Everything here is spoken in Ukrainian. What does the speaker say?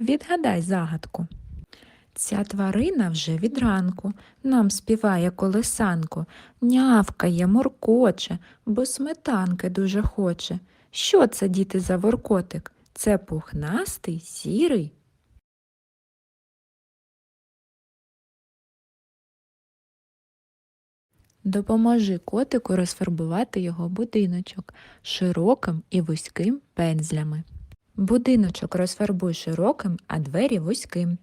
Відгадай загадку. Ця тварина вже від ранку нам співає колесанку, нявкає, моркоче, бо сметанки дуже хоче. Що це, діти, за воркотик? Це пухнастий, сірий. Допоможи котику розфарбувати його будиночок широким і вузьким пензлями. Будиночок розфарбуй широким, а двері вузьким.